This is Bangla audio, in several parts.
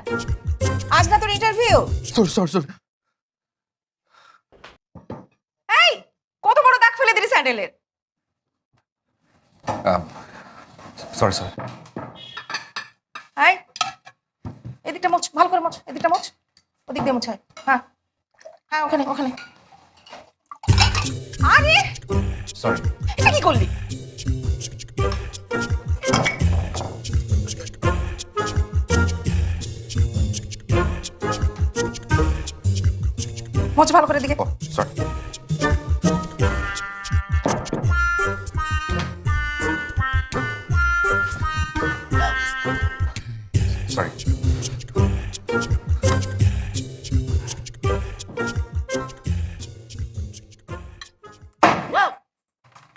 আমার আজ না তোর ইন্টারভিউ সরি সরি সরি এই কত বড় দাগ ফেলে দিলি স্যান্ডেলের সরি সরি এই এদিকটা মোচ ভালো করে মোচ এদিকটা মোচ ওদিক দিয়ে মোছায় হ্যাঁ হ্যাঁ ওখানে ওখানে। আরে! সরি এটা কি করলি? মোচ ভালো করে দিকে ও sorry sorry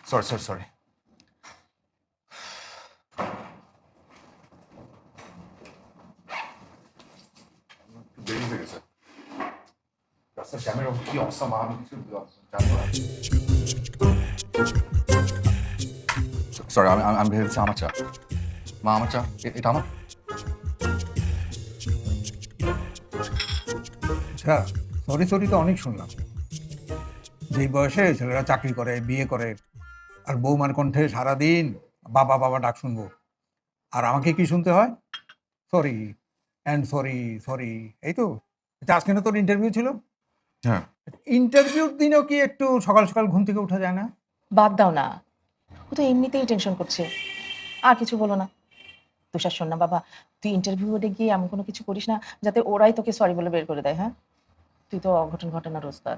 sorry sorry sorry দেরি হয়ে গেছে রাস্তার জ্যামের কি অবস্থা মা আমি কিছু জানব না সরি আমি আমি- আমি ভেবেছি আমার চা মা আমার চা এটা আমার আচ্ছা সরি সরি তো অনেক শুনলাম। যেই বয়সে ছেলেরা চাকরি করে, বিয়ে করে, আর বৌমার কণ্ঠে সারাদিন বাবা বাবা ডাক শুনব। আর আমাকে কি শুনতে হয়? সরি অ্যান্ড সরি সরি এই তো, আজকে না তোর ইন্টারভিউ ছিল? হ্যাঁ। ইন্টারভিউর দিনেও কি একটু সকাল সকাল ঘুম থেকে উঠা যায় না? বাদ দাও না। ও তো এমনিতেই টেনশন করছে। আর কিছু বলো না। তুষার শোন না বাবা তুই ইন্টারভিউতে গিয়ে এমন কোনো কিছু করিস না যাতে ওরাই তোকে সরি বলে বের করে দেয় হ্যাঁ? তুই তো অঘটন ঘটনার ওস্তাদ।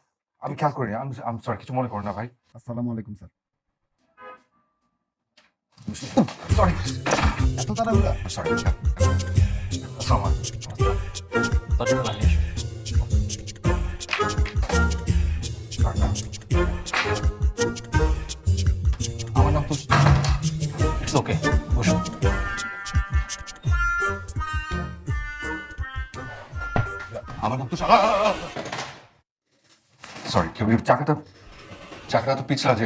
আমি খেয়াল করিনি। আমি আমি সরি কিছু মনে করো না ভাই। আসসালামু আলাইকুম স্যার। সরি এত তাড়াহুড়া সরি আসসালামু আলাইকুম। দরজাটা লাগিয়ে আসো। আমার নাম তো ইটস ওকে বসুন আমার নাম তো সরি চাকাটা চাকাটা তো পিছলা যে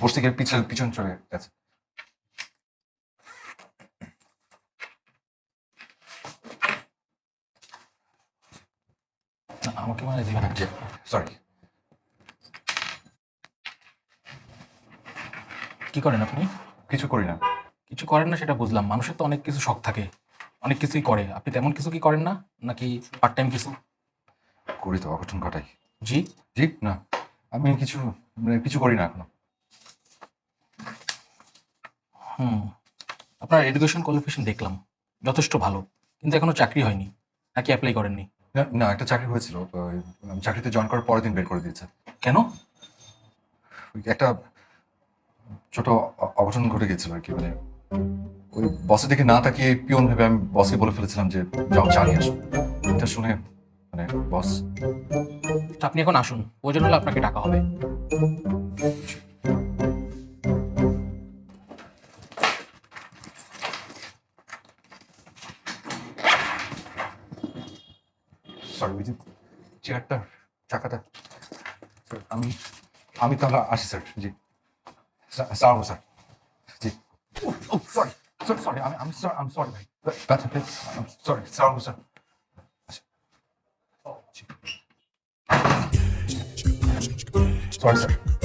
বসতে গিয়ে পিছলে পিছন চলে গেছে। আমাকে মানে দিবেন না সরি কি করেন আপনি? কিছু করি না। কিছু করেন না সেটা বুঝলাম। মানুষের তো অনেক কিছু শখ থাকে। অনেক কিছুই করে। আপনি তেমন কিছু কি করেন না? নাকি পার্ট টাইম কিছু? করি তো অঘটন ঘটাই। জি জি না। আমি কিছু মানে কিছু করি না এখনও। হুম আপনার এডুকেশন কোয়ালিফিকেশন দেখলাম। যথেষ্ট ভালো কিন্তু এখনও চাকরি হয়নি। নাকি অ্যাপ্লাই করেননি? না- না একটা চাকরি হয়েছিল। তো আমি চাকরিতে জয়েন করার পরের দিন বের করে দিয়েছে। কেন? ওই একটা ছোট অ- অঘটন ঘটে গেছিল আর কি মানে ওই বসের দিকে না তাকিয়ে পিয়ন ভেবে আমি বসকে বলে ফেলেছিলাম যে যাও চা নিয়ে আসো। এটা শুনে মানে বস আপনি এখন আসুন প্রয়োজন হলে আপনাকে ডাকা হবে। সরি ওই আমি আমি তাহলে আসি sir ji. Sir sir ji. Sorry sorry sorry আমি সরি সরি ভাই। Sorry sir sir sorry sir